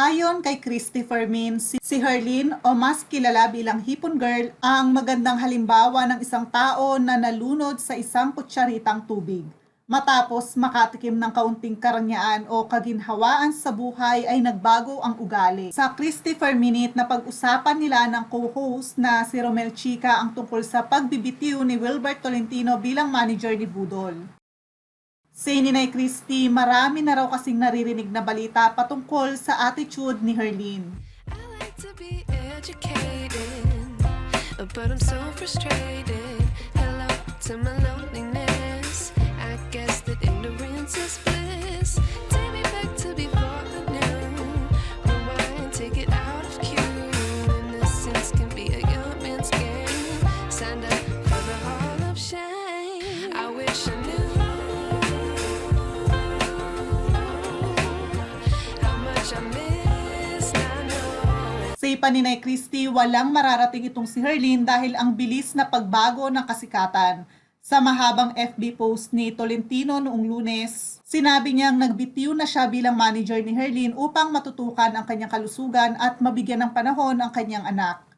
Ayon kay Christopher Min, si si Herlin o mas kilala bilang Hipon Girl ang magandang halimbawa ng isang tao na nalunod sa isang kutsaritang tubig. Matapos makatikim ng kaunting karangyaan o kaginhawaan sa buhay ay nagbago ang ugali. Sa Christopher Minute na pag-usapan nila ng co-host na si Romel Chica ang tungkol sa pagbibitiw ni Wilbert Tolentino bilang manager ni Budol. Say ni Nay Christy, marami na raw kasing naririnig na balita patungkol sa attitude ni Herlin. I like to be educated, but I'm so frustrated. Pa ni Nay Christy, walang mararating itong si Herlin dahil ang bilis na pagbago ng kasikatan. Sa mahabang FB post ni Tolentino noong lunes, sinabi niyang nagbitiw na siya bilang manager ni Herlin upang matutukan ang kanyang kalusugan at mabigyan ng panahon ang kanyang anak.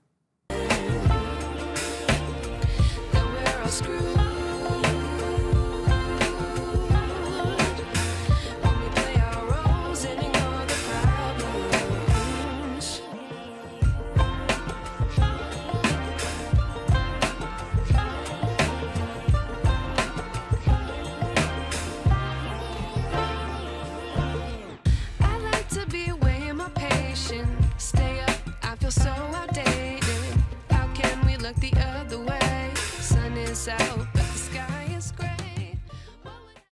So.